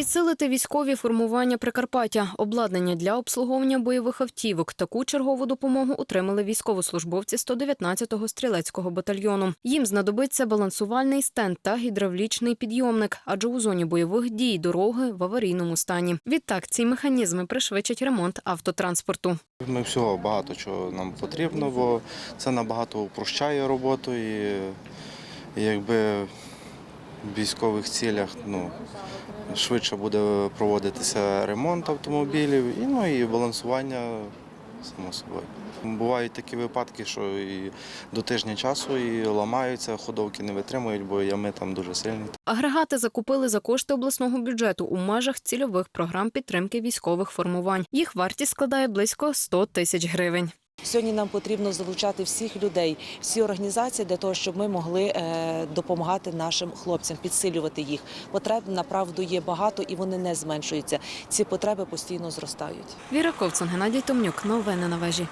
Підсилити військові формування Прикарпаття, обладнання для обслуговування бойових автівок. Таку чергову допомогу отримали військовослужбовці 119-го стрілецького батальйону. Їм знадобиться балансувальний стенд та гідравлічний підйомник, адже у зоні бойових дій дороги в аварійному стані. Відтак ці механізми пришвидшать ремонт автотранспорту. Ми всього багато чого нам потрібно, бо це набагато упрощає роботу і, якби військових цілях ну, швидше буде проводитися ремонт автомобілів і, ну, і балансування само собою. Бувають такі випадки, що і до тижня часу і ламаються, ходовки не витримують, бо ями там дуже сильні. Агрегати закупили за кошти обласного бюджету у межах цільових програм підтримки військових формувань. Їх вартість складає близько 100 тисяч гривень. Сьогодні нам потрібно залучати всіх людей, всі організації для того, щоб ми могли е, допомагати нашим хлопцям, підсилювати їх. Потреб направду є багато і вони не зменшуються. Ці потреби постійно зростають. Віра Ковцун, Геннадій Томнюк. Новини на вежі.